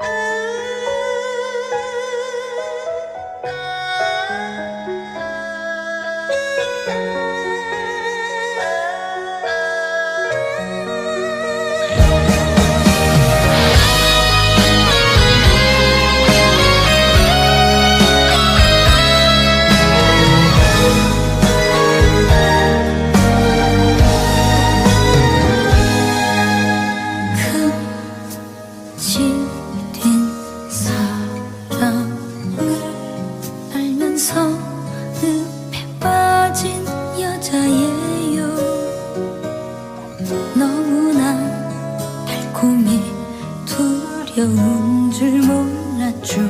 Bye. 너무나 달콤히 두려운 줄 몰랐죠.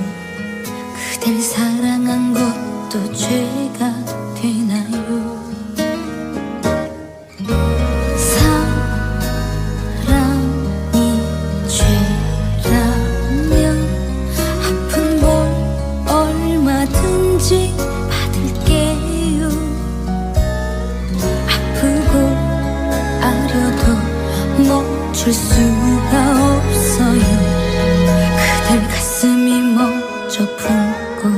그댈 사랑한 것도 죄. 갚을 수가 없어요. 그댈 가슴이 먼저 품고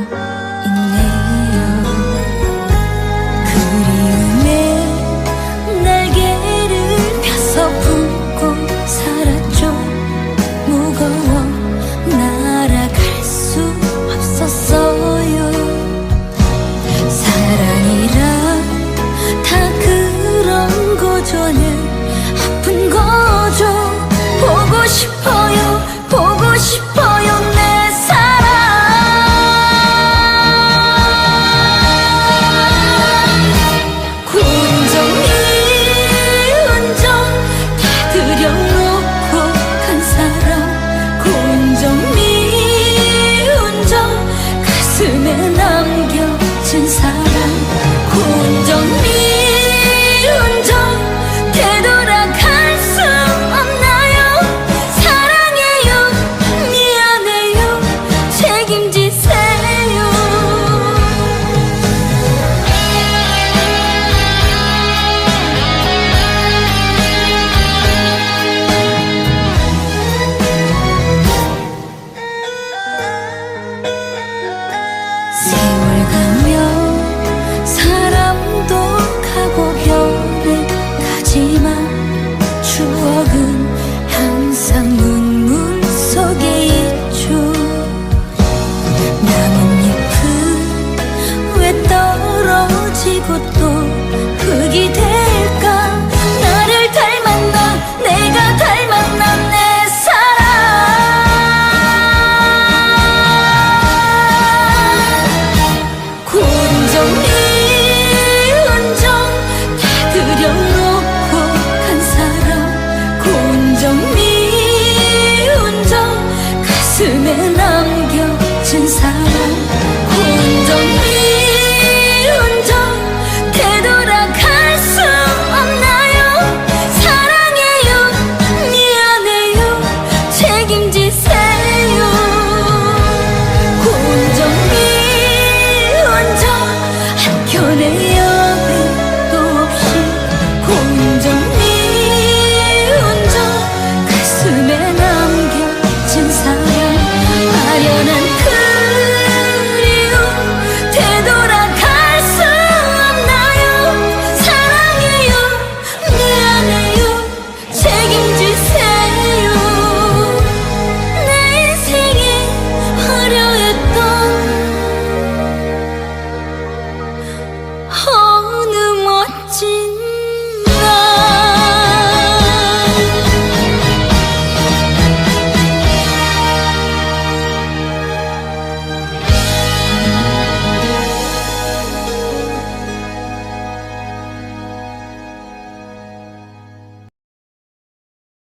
있네요. 그리움에 날개를 펴서 품고 살았죠. 무거워 날아갈 수 없었어요. 사랑이란 다 그런 거죠 는